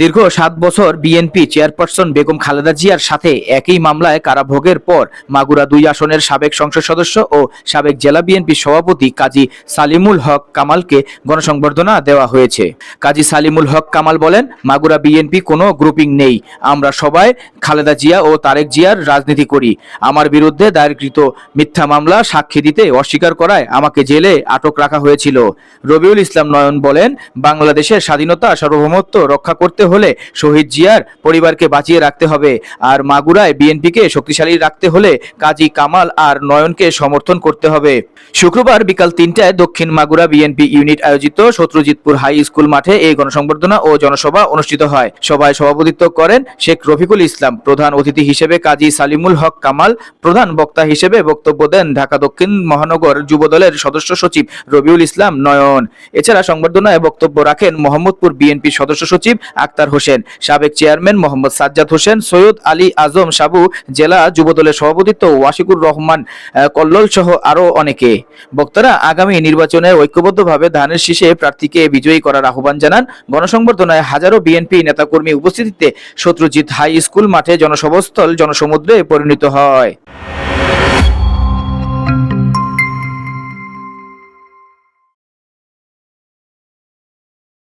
দীর্ঘ সাত বছর বিএনপি চেয়ারপারসন বেগম খালেদা জিয়ার সাথে একই মামলায় কারাভোগের পর মাগুরা দুই আসনের সাবেক সংসদ সদস্য ও সাবেক জেলা বিএনপি সভাপতি কাজী সালিমুল হক কামালকে গণসংবর্ধনা দেওয়া হয়েছে। কাজী সালিমুল হক কামাল বলেন, মাগুরা বিএনপি কোনো গ্রুপিং নেই। আমরা সবাই খালেদা জিয়া ও তারেক জিয়ার রাজনীতি করি। আমার বিরুদ্ধে দায়েরকৃত মিথ্যা মামলা সাক্ষী দিতে অস্বীকার করায় আমাকে জেলে আটক রাখা হয়েছিল। রবিউল ইসলাম নয়ন বলেন, বাংলাদেশের স্বাধীনতা সার্বভৌমত্ব রক্ষা করতে হলে শহীদ জিয়ার পরিবারকে বাঁচিয়ে রাখতে হবে। আর মাগুরায় বিএনপিকে শক্তিশালী রাখতে হলে কাজী কামাল আর নয়নকে সমর্থন করতে হবে। শুক্রবার বিকাল তিনটায় দক্ষিণ মাগুরা বিএনপি ইউনিট আয়োজিত শত্রুজিৎপুর হাই স্কুল মাঠে এই গণসংবর্ধনা ও জনসভা অনুষ্ঠিত হয়। সভায় সভাপতিত্ব করেন শেখ রফিকুল ইসলাম, প্রধান অতিথি হিসেবে কাজী সালিমুল হক কামাল, প্রধান বক্তা হিসেবে বক্তব্য দেন ঢাকা দক্ষিণ মহানগর যুবদলের সদস্য সচিব রবিউল ইসলাম নয়ন। এছাড়া সংবর্ধনায় বক্তব্য রাখেন মোহাম্মদপুর বিএনপি সদস্য সচিব আক্তার হোসেন, সাবেক চেয়ারম্যান মোহাম্মদ সাজ্জাদ হোসেন, সৈয়দ আলী আজম সাবু, জেলা যুবদলের সভাপতিত্ব ওয়াশিকুর রহমান কল্লোল সহ আরও অনেকে। বক্তারা আগামী নির্বাচনে ঐক্যবদ্ধভাবে ধানের শীষে প্রার্থীকে বিজয়ী করার আহ্বান জানান। গণসংবর্ধনায় হাজারো বিএনপি নেতাকর্মী উপস্থিতিতে শত্রুজিৎ হাই স্কুল মাঠে জনসভাস্থল জনসমুদ্রে পরিণত হয়।